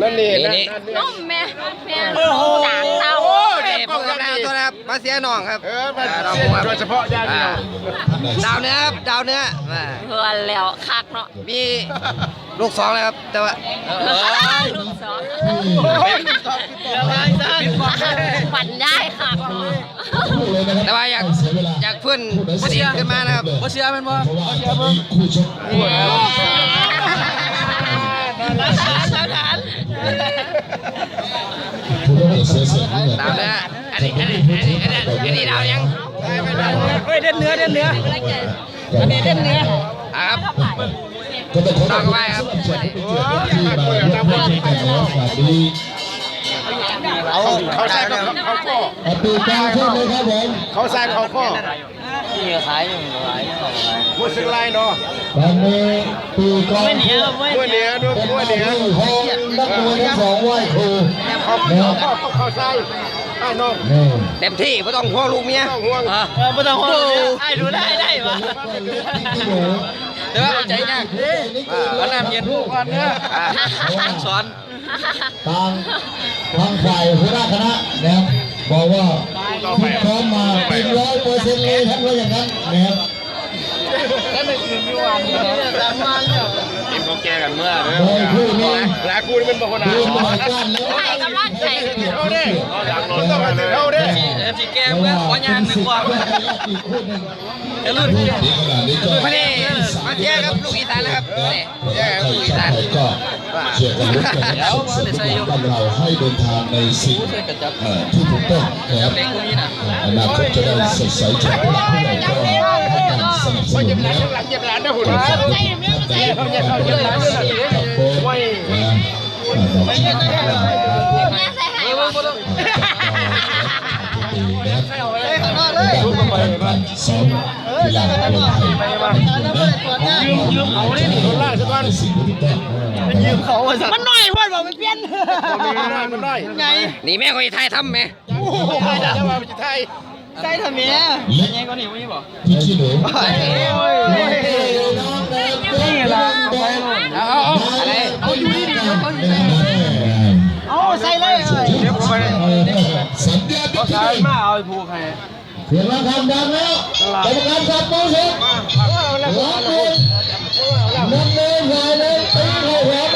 นั่นนี่นี่นั่นนี่นั่นน้องแม่แม่จางเตา เด็กผมกับดาวตัวนะครับมาเสียน้องครับเออมันเราเส้นผมโดยเฉพาะย่านเดียวดาวเนื้อครับดาวเนื้ออ่าเพื่อนแล้วคักเนาะมีลูกสองเลยครับ แต่ว่าลูกสองปั่นได้คักเนาะแต่ว่าอยากอยากเพื่อนผู้ดีขึ้นมานะครับบ่เชื่อแม่นบ่เพราะว่าตอนนี้คู่ชกคู่แล้วรักษาส ดาวเนื้ออันนี้อันนี้อันนี้อันนี้อันนี้ดาวยังเฮ้ยเด่นเนื้อเด่นเนื้ออันนี้เด่นเนื้อครับต้องขอต่อไปครับเขาเขาใส่เขาข้อเขาใส่เขาข้อ นี่ขายอยู่ขายของขายพูดสึกไรเนาะตอนนี้ปีกลางไม่เหนียวไม่ม้วยเหนือด้วยเป็นม้วยเหนือที่ห้องนักมวยทั้งสองไหว้ครูเขานะเขาเขาเขาใส่ไอ้น้องนี่เต็มที่ไม่ต้องห่วงลูกเมียต้องห่วงอะเออบ่ต้องห่วงไอ้ดูได้ได้ปะที่หนูแต่ว่าใจยากวันน้ำเย็นผู้ก่อนเนื้ออ่าสอนทางทางฝ่ายหัวหน้าคณะนะครับ บอกว่าที่พร้อมมาเป็นร้อยเปอร์เซ็นต์เลยท่านว่าอย่างนั้นนะครับ กินของแกกันเมื่อโดยคู่นี้หลายคู่นี่เป็นบางคนดูอะหน่อยก้านแล้วให้กำลังใจเอาเด้ต้องมาถึงเอาเด้เอฟซีแก้มเพื่อขอยางหนึ่งกว่าอีกคู่หนึ่งจะลื่นนี่ขนาดนี้ก็มาดิมาเสียครับลูกอีสานนะครับนี่เสียครับลูกอีชาสานติไทยก็เชียร์กันลุ้นกันนะครับส่งเสริมบ้านเราให้เดินทางในสิ่งเอ่อที่ถูกต้องนะครับอนาคตจะได้สดใสจากผู้หลักผู้ให ญ่ก็ให้การสนับสนุนนะครับหลังเจ็บหลานนะหุ่นขอบคุณท่านใดก็ได้รับกับโบนนะดอกชิงนะครับแม่ใส่ให้บ่ดีนะครับการซ้อมกีฬาบอลไทยยืมยืมเขาเนี่ยนี่ล่าสักวันสิ่งที่ต้องยืมเขามันหน่อยพ่อบอกไม่เปลี่ยนมันน้อยมันน้อยไงนี่แม่คนไทยทำไหมไทยจะมาเป็นไทย ใส่ทำเมียเล็กไงก็นี่ไม่บอกพี่ขี้หนูนี่ล่ะเอาไปลงเอาเอาเอาอะไรเอาอยู่นี่เอาอยู่นี่เอาใส่เลยสัญญาณที่ใส่มาเอาผูกให้เสียงระฆังดังแล้วกรรมการสับโมงเสร็จร้องเลยนั่นเลยใหญ่เลยตีเข้าหัว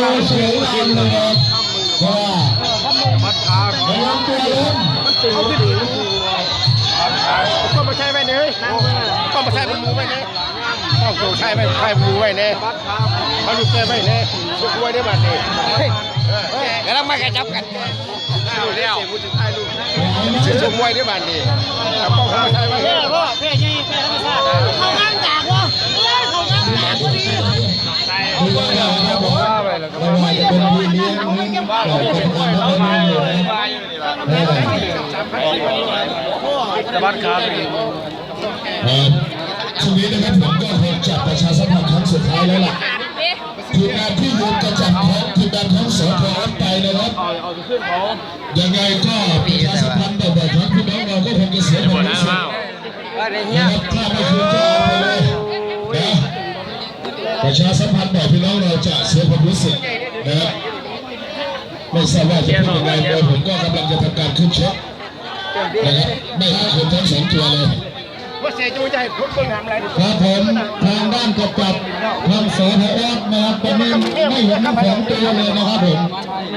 เลยโอ้โหเสียงดังเลยครับเพราะว่าระวังตัวล้มก็มาใช้ไปเนยก็มาใช้เป็นมูไปเนยต้องโจใช้ไปใช้มูไว้เนยเขาดูเต้ไปเนยช่วยด้วยได้บัดนี้กำลังมากระจับกันเดี๋ยวพูดถึงไอ้ลูกช่วยช่วยได้บัดนี้แล้วก็เขาใช้ไปเนยพ่อเพ่ยี่เพ่ธรรมชาติเขางามจากวะเอ้ยเขางามจากพอดี คือว่าเราครับผมเรามาจะเป็นพี่เลี้ยงเราเป็นคนทำงานอยู่นะจะบัดขาไปช่วงนี้นะครับผมก็คงจัดประชาสัมพันธ์ครั้งสุดท้ายแล้วล่ะทีมงานที่อยู่กระจัดของทีมงานของสพไปนะครับยังไงก็ประชาสัมพันธ์บ่อยๆครั้งพี่น้องเราก็คงจะเสียความรู้สึกว่าอะไรนะเงี้ยครับถ้าไม่คืนก็ จะเสียความรู้สึกนะครับไม่ทราบว่าจะพูดยังไงโดยผมก็กำลังจะทำการขึ้นชกนะครับไม่ห้คนทั้งสองตัวเลยว่าเสียจูจะให้คุณเบิ่งทำอะไรครับผมทางด้านกำกับทางสพอนะครับตอนนี้ไม่เห็นทั้งสองตัวเลยนะครับผม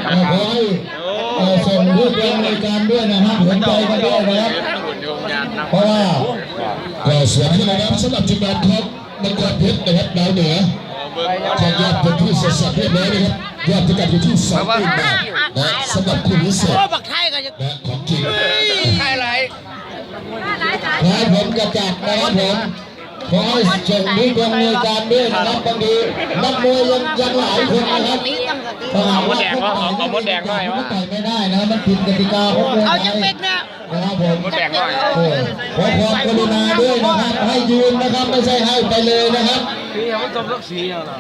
ขอให้ส่งรูปรางในการด้วยนะครับเห็นใจกันด้วยนะครับเพราะว่าก็สวนที่นะครับสำหรับจุดบานครับมังกรเพชรนะครับดาวเหนือ ทางยอดเป็นที่สร็จสับเรียบร้อยนะครับยอดพิกัดอยู่ที่สองปีบาทนะสำหรับคู่พิเศษพ่อบักไทยก็จะนะของจริงใครไรครับผมกระจัดนะครับผมขอให้ส่งที่กองมวยการด้วยนะครับบางทีนักมวยยังยังหลายคนนะครับถ้าหากว่าเอามดแดงหน่อยวะไม่ได้นะมันผิดกติกาของมวยเอาจังเป็ดเนี่ยนะครับผมมดแดงหน่อยขอความกรุณาด้วยนะครับให้ยืนนะครับไม่ใช่ให้ไปเลยนะครับ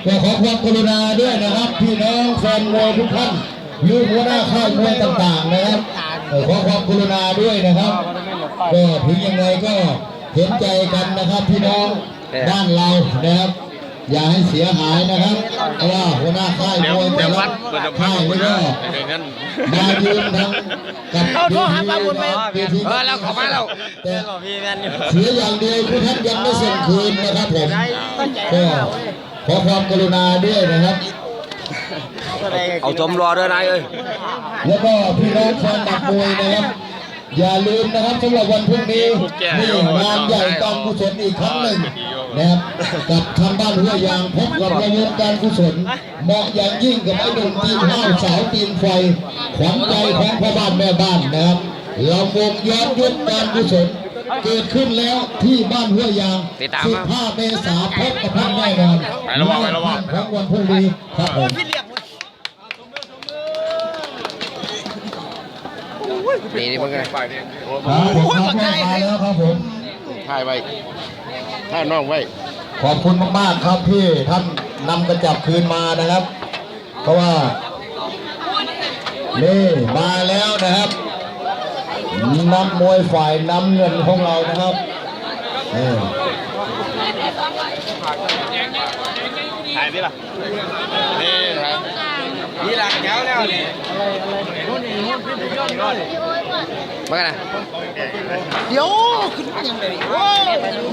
ก็ขอความกรุณาด้วยนะครับ พี่น้องแฟนมวยทุกท่านหรือหัวหน้าค่ายมวยต่างๆนะครับเออขอความกรุณาด้วยนะครับ ก็ถึงยังไงก็เห็นใจกันนะครับพี่น้องบ้านเรานะครับ อย่าให้เสียหายนะครับเพราะว่าหัวหน้าค่ายมวยแต่ละค่ายนี่ก็มายืนทั้งกับเอาโทรหาป้าบุญไปเวทีเออแล้วขอมาแล้วแต่เสียอย่างเดียวคือท่านยังไม่ส่งคืนนะครับผมก็ขอความกรุณาด้วยนะครับ เอาจมรอด้วยนายเอ้ย แล้วก็พี่น้องแฟนบักมวยนะครับ อย่าลืมนะครับสำหรับวันพรุ่งนี้นี่งานใหญ่การกุศลอีกครั้งหนึ่ง นะครับกับทางบ้านหัวยางพบกับระบบการกุศลเหมาะอย่างยิ่งกับไอ้หนุ่มทีมห้าวสาวทีมไฟขวัญใจของพ่อบ้านแม่บ้านนะครับเราวงย้อนยุคการกุศลเกิดขึ้นแล้วที่บ้านหัวยางติดตามมา15เมษายนพบกับท่านแน่นอนไประวังไประวังของวันพรุ่งนี้ครับผมนี่นี่มึงไงครับผมครับแม่มาแล้วครับผมถ่ายไว้ ถ่ายน้องไว้ ขอบคุณมากๆครับที่ท่านนำกระจับคืนมานะครับ เพราะว่านี่มาแล้วนะครับนักมวยฝ่ายน้ำเงินของเรานะครับนี่ถ่ายดิล่ะนี่ครับ นี่หลักแก้วแล้วนี่มึงไงเดี๋ยวขึ้นมาอย่างไรโอ้ย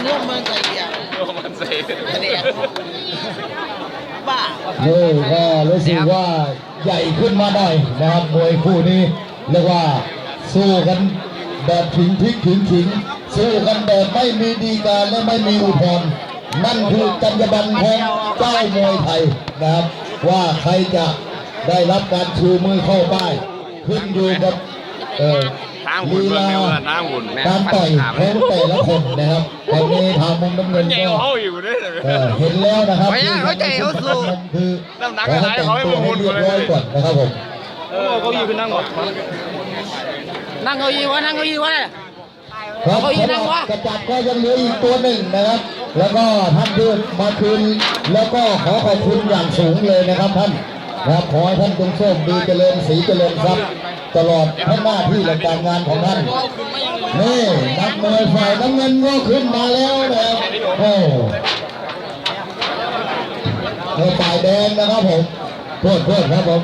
ร่วมมันใจเดียวมันเสียบ้านี่ก็รู้สึกว่าใหญ่ขึ้นมาหน่อยนะครับมวยคู่นี้เรียกว่าสู้กันแบบขิงพริกขิงขิงสู้กันแบบไม่มีดีกาและไม่มีอุทธรณ์นั่นคือจรรยาบรรณของเจ้ามวยไทยนะครับ ว่าใครจะ ได้รับการชูมือเข้าป้ายขึ้นอยู่กับเอ่อทางหุ่นลีเบิ่งลาแนวทางหุ่นการต่อยของแต่ละคนนะครับตอนนี้ทางมุมน้ำเงินใหญ่ก็เขาอยู่ด้วยเออเห็นแล้วนะครับไม่ยากเข้าใจเขาสู้คือน้ำหนักอะไรเขาให้มาหุ่นเรียบเลยร้อยก่อนนะครับผมเขาอยู่ขึ้นนั่งก่อนนั่งเก้าอี้วะนั่งเก้าอี้วะเนี่ยครับเขาอีกนั่งวะกระจับก็ยังเหลืออีกตัวหนึ่งนะครับ แล้วก็ท่านที่มาคืนแล้วก็ขอขอบคุณอย่างสูงเลยนะครับท่านนะ ครับขอให้ท่านจงโชคดีเจริญสีเจริญทรัพย์ตลอดทั้งหน้าที่และการงานของท่านนี่นักมวยฝ่ายน้ำเงินก็ขึ้นมาแล้วนะครับโอ้เออฝ่ายแดงนะครับผมโทษโทษครับผม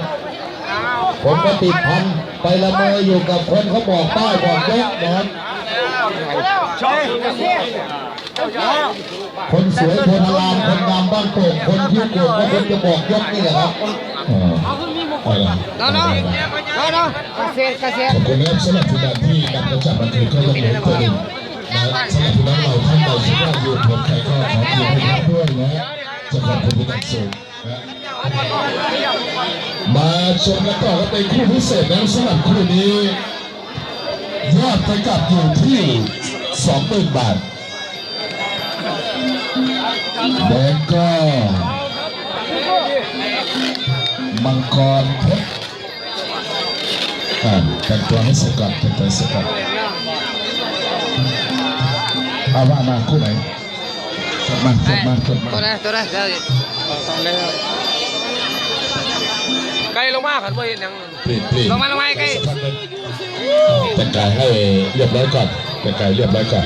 ผมก็ติดพันไปละเมออยู่กับคนเขาบอกป้ายบอกยกนะครับ คนสวยคนอลามคนงามบ้านโป่งคนที่โกรธก็คนจะบอกยกนี่แหละครับอ๋ออะไรน้องน้องน้องน้องขอบคุณครับสำหรับทุกท่านที่นำกระจับบันทึกก็ยังเหลือตัวหนึ่งนะสำหรับพี่น้องเราท่านใดที่ว่าอยู่ผมใครก็ขอขอบคุณด้วยนะจะขอบคุณเป็นอย่างสูงนะมาชมกันต่อก็เป็นคู่พิเศษนะสำหรับคู่นี้ยอดไปกลับอยู่ที่สองหมื่นบาท แดงก็มังกรเพชรอ่าแต่งตัวให้สก่อนแต่งตัวให้สก่อนเอาว่ามาคู่ไหนกดมากดมากดมาตัวนั้นตัวนั้นเดี๋ยวไกลลงมาขันบ่เห็นยังลงมาลงมาใกล้แต่งกายให้เรียบร้อยก่อนแต่งกายเรียบร้อยก่อน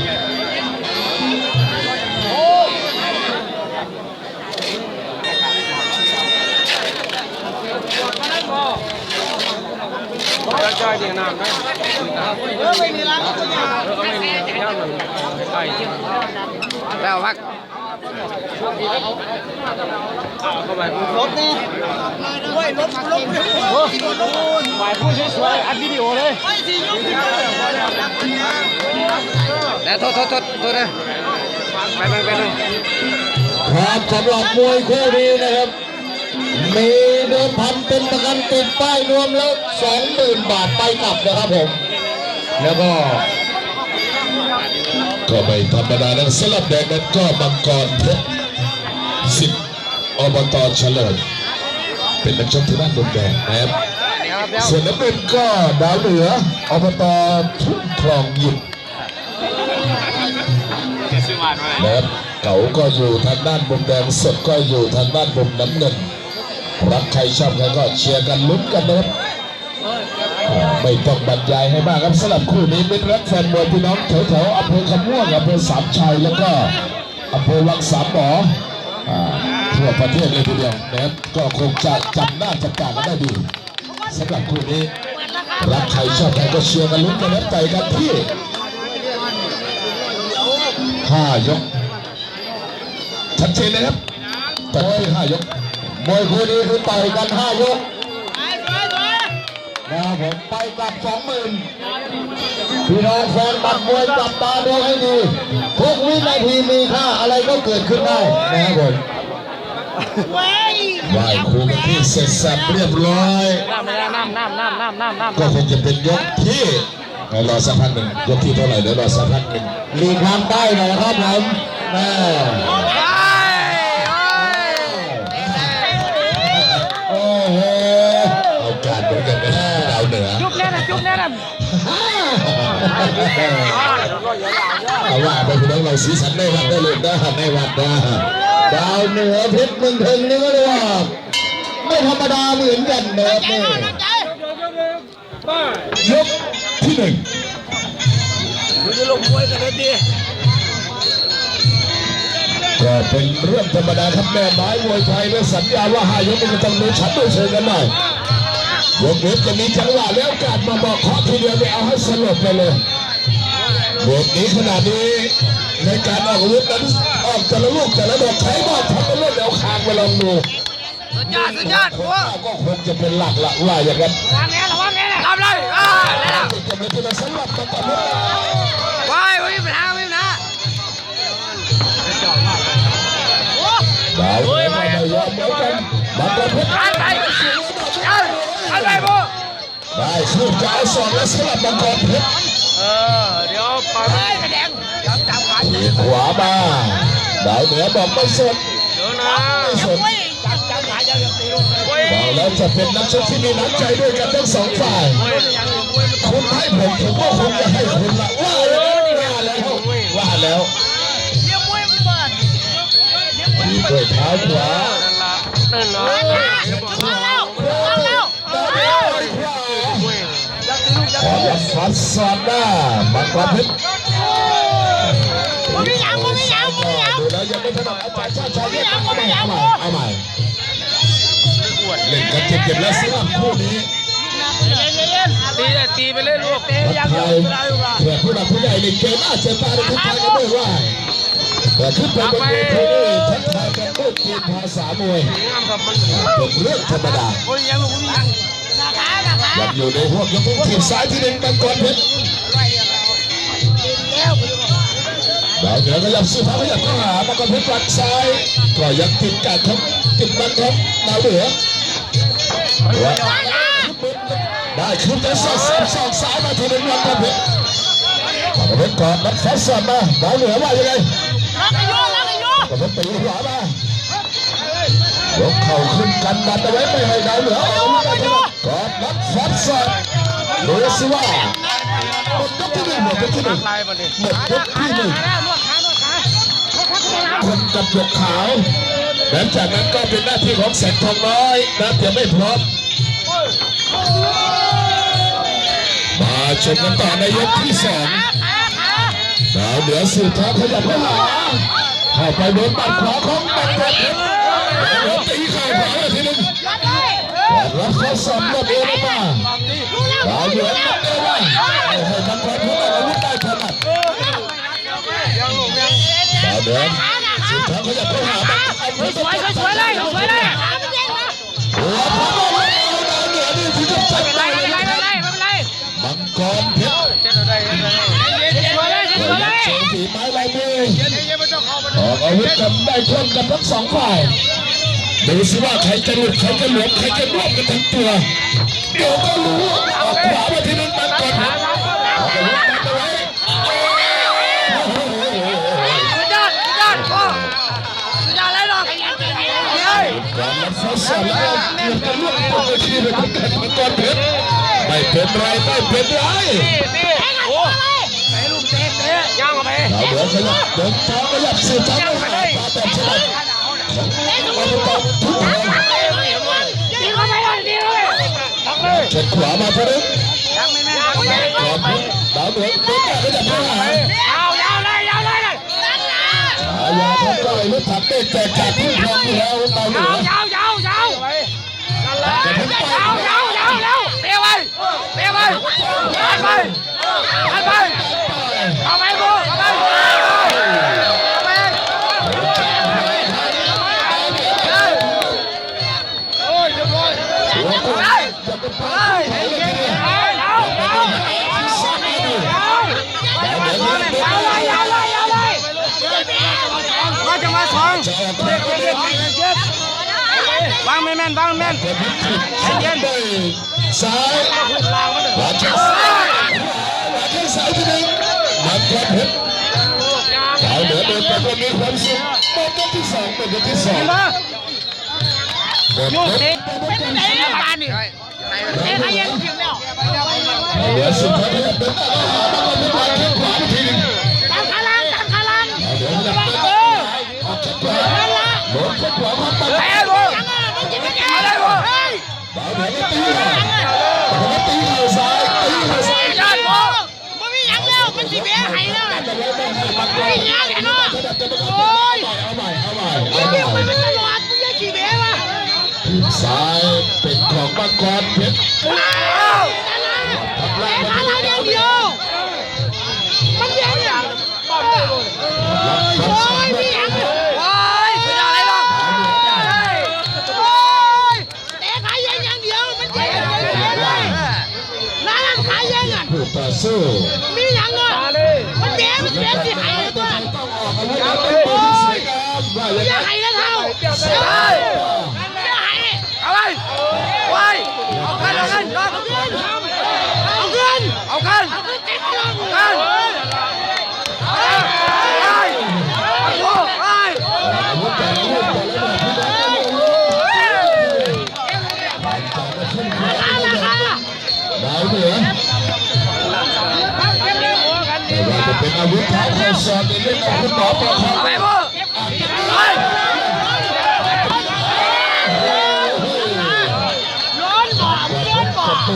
แล้วพักรถนี่โอ้ยรถรถโอ้ยรถฝ่ายผู้สวยๆอัดวิดีโอเลยไม่สิยกสิแล้วโทษโทษโทษโทษนะไปไปไปเลยครับสำหรับมวยคู่นี้นะครับมีเดิมพันเป็นประกันติดป้ายรวมแล้วสองหมื่นบาทไปกลับนะครับผม แล้วก็ ก็ไม่ธรรมดานั้นสลับแดงนั้นก็มังกรเพชรสิทธิ์อบตเฉลิมเป็นนักชกที่ด้านบนแดงนะครับส่วนน้ำเงินก็ดาวเหนืออบตทุ่งคลองหยิบนะครับเก๋าก็อยู่ทางด้านมุมแดงสดก็อยู่ทางด้านมุมน้ำเงินรักใครชอบใครก็เชียร์กันลุ้นกันนะครับอ่า ไม่ต้องบรรยายให้มากครับสำหรับคู่นี้เป็นรักแฟนมวยพี่น้องแถวๆอำเภอคำม่วงอำเภอสามชัยแล้วก็อำเภอวังสามหมอทั่วประเทศเลยทีเดียวนะครับก็คงจะจำหน้าจำตากันได้ดีสำหรับคู่นี้รักใครชอบใครก็เชียร์กันลุ้นกันนะใจกันที่ห้ายกชัดเจนเลยครับต่อยห้ายกมวยคู่นี้คือต่อยกันห้ายก ปกลับสองหมื่นพี่น้องแฟนบัตรมวยจับตาดูให้ดีทุกวินาทีมีค่าอะไรก็เกิดขึ้นได้นะครับผมไหว้ครูกันที่เสร็จสับเรียบร้อยน้ำน้ำน้ำน้ำน้ำน้ำก็คงจะเป็นยกที่เดี๋ยวรอสักพักหนึ่งยกที่เท่าไหร่เดี๋ยวรอสักพักหนึ่งลีกทางใต้หน่อยนะครับผมแม่ เอาว่าไปพี่น้องเราสีสันในวัดได้เลยนะในวัดนะดาวเหนือเพชรเมืองเทิงนี่ก็เลยว่าไม่ธรรมดาเหมือนกันนะครับนี่ยกที่หนึ่งจะลงมวยกันเลยดิก็เป็นเรื่องธรรมดาครับแม่ไม้มวยไทยและสัญญาว่าหายกมันจะต้องมีชั้นด้วยเชิงกันหน่อย ยกเว้นจะมีจังหวะแล้วการมาบอกเคาะทีเดียวไม่เอาให้สลบไปเลยบทนี้ขนาดนี้ในการออกอาวุธนั้นออกแต่ละลูกแต่ละดอกใครบ้างทำเป็นเรื่องแนวคางไปลองดูสุดยอดสุดยอดคนหน้าก็คงจะเป็นหลักละว่าอย่างนั้นวางแน่ระวังแน่นะทำเลยอ่าได้แล้วจะเป็นที่มาสลับมาต่อเนื่องว้ายไม่มีปัญหาไม่มีปัญหาดาวเหนือก็ไม่ยอมเหมือนกันบางประเภทอันไป อันอันไปบูได้คืบจะเอาสองและสลับมังกรเพชรเออเดี๋ยวปล่อยไปแดงจับจับขาทีขวามาดาวเหนือบอกไม่สนเดี๋ยวนะไม่สนจับจับขางไปบอกแล้วจะเป็นนักชกที่มีน้ำใจด้วยกันทั้งสองฝ่ายคุณให้ผมผมก็คงจะให้คุณละว่าแล้วว่าแล้วว่าแล้วเดี๋ยวมวยมาดีด้วยเท้าขวานั่นเนาะ ขอยัดฟันสอดหน้ามังกรเพชรไม่ยังไม่ยังไม่ยังดูแล้วยังไม่ถนัดอาจารย์ชาติชายเนี่ยเอาใหม่เอาใหม่เอาใหม่เล่นกันเจ็บๆแล้วสลับคู่นี้ตีได้ตีไปเลยลูกตีทัยังกเดียทาวยไม่ได้หรอกแขกผู้หลักผู้ใหญ่ในเกมหน้าเจอตาในทักทายกันด้วยว่าแต่ขึ้นไปบนเวทีนี่ทักทายกันด้วยตีภาษามวยงามครับมันเป็นเรื่องธรรมดาโอ้ ยังอยู่ในพวกยกมือถีบซ้ายที่หนึ่งมังกรเพชรดาวเหนือขยับสู้เท้าขยับเข้าหามังกรเพชรฝั่งซ้ายก็ยังติดการของติดบันของดาวเหนือว่าได้ขึ้นแต่สอดสอบสอบซ้ายมาทีหนึ่งมังกรเพชรมังกรเพชรก่อนนัดฟัดสอบมาดาวเหนือว่ายังไงล็อกอายุล็อกอายุมังกรเพชรตีขวามายกเข่าขึ้นกันดันเอาไว้ไม่ให้ดาวเหนือเอกได้ถนัด กอนนัดฟัดสอบดูสิว่าหมดยกที่หนึ่งหมดยกที่หนึ่งลายมันดิหมดยกที่หนึ่งคนกับหยกขาวหลังจากนั้นก็เป็นหน้าที่ของแสงทองน้อยน้ำยังไม่พร้อม มาชมกันต่อในยกที่สองดาวเหนือสืบท้าขยับเข้าหาเข้าไปโดนบัดขวาของบัดเพ รับข้อสอบรอบเอวมาดาวเหนือนัดเอวมาให้บัดเพชรพูดอาวุธได้ถนัดยังลูกยังดาวเหนือสืบท้าขยับเข้าหาบัดเพชรสวยสวยเลยสวยเลยขาเด้าโอ้โหดาวเหนือนี่ที่จะจัดได้เป็นเลยนะเป็นไรไม่เป็นไรมังกรเพชรฝีไม้ลายมือองเข้ามาอกอาวุธกันได้ชนกันทั้งสองฝ่าย ดูสิว่าใครจะหลุดใครจะหลวมใครจะรวบกันทั้งตัว เดี๋ยวก็รู้ออกขวามาที่นั่นมันก่อนครับสุดยอดสุดยอดพ่อสุดยอดแล้หรอกความรับผิดชอบแล้วก็ร่วมตัวเป็นไารมังกรเพชรไม่เป็นไรไม่เป็นไปเราเดี๋ยวขยับเดินต่อขยับสืบต่อไปแต่ฉลา เข้าไปเลยดีเข้าไปเข็นขวามาพอดีขอบคุณดาวเหนือเดินแต่ขยับไปหายาวยาเลยยาเลยฉายาของก้อยรถถังเต้แจกจากผู้ทองที่แล้วดาวเหนือยาวยาวยาวแต่ผมไปยาวยาวยาวแล้วเตะไปเตะไปหันไปหันไปเข้าไปบูเข้าไป วาวยาวยาวเลยยาวเลยยาวเลยมาจังหวะสองจะออกทางเดินวางแม่นวางแม่นเย็นซ้ายขวาช้าขวาที่สายที่หนึ่งมังกรเพชรดาวเหนือเดินไปก็มีความสุขมเมนต์ที่สองมเมนต์ที่สองหมดยกเป็นไหนเนี่ยบ้านนี่ เอ๊ะใครยังถึงแล้วสุดท้ายจะเดินหน้าเข้าหามังกรเพชรขวาทีนึงตามขลังตามขลังเดี๋ยวจะเนออกจากขวาหมดขวาเข้าไปเตะบูยังไงมันจะไม่แก่เอาเลยบูเฮ้ยดาวเหนือตีเขาตีเข่าซ้ายตีเข่าซ้ายยอดบูมันม่ยังแล้วมันสิเบี้ยให้แล้วน่ะแต่ว่าไม่ให้มังกรไม่ยังเห็นเนาะโอ้ยเอาใหม่เอาใหม่มึเอางใหเบี้ยม่มันตลอดมึงยังสิเบี้ยวะ ทีมซ้ายเป็นของมังกรเพชรแต่ขาลังอย่างเดียวมันยังเนี่ยรับโอ้ยม่ยังโอ้ยสุดยอดเลยน้องโอ้ยแต่ขายังอย่างเดียวมันจะยังไงเลยนั่นขายังอะผู้ต่อสู้มียังอะมันเบี้ยมันเบี้ยสิให้ตัวต้องออกอาวุธแล้วเป็นผู้ที่สวยงามว่าอย่างอย่านั้นให้นะเท่าอย่าให้เอาไปไปเอาขึ้นเอาขึ้นน้องเอาเงินเอา เงิน เอาขึ้น เอาเงินเต็มลง ขึ้นเอาไปไปโอ้ไป อาวุธแต่ละลูกแต่ละแบบที่ได้ ราคาราคา ดาวเหนือแต่ว่าจะเป็นอาวุธท้าทายสอนในเรื่องของคุณหมอประคอ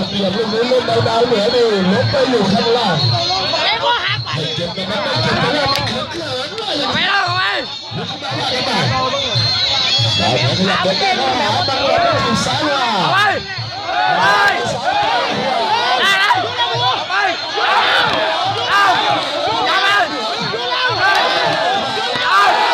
เหลี่ยมลูกนี้เล่นดาวเหนือนี่ลบไปอยู่ข้างล่างไม่พ่อหักไปเจ็บนะครับเจ็บนะครับมันเขินเขินเลยไปเล้วไปไปขยับเดินไปหาบังเอิญทางซ้ายมาไปไป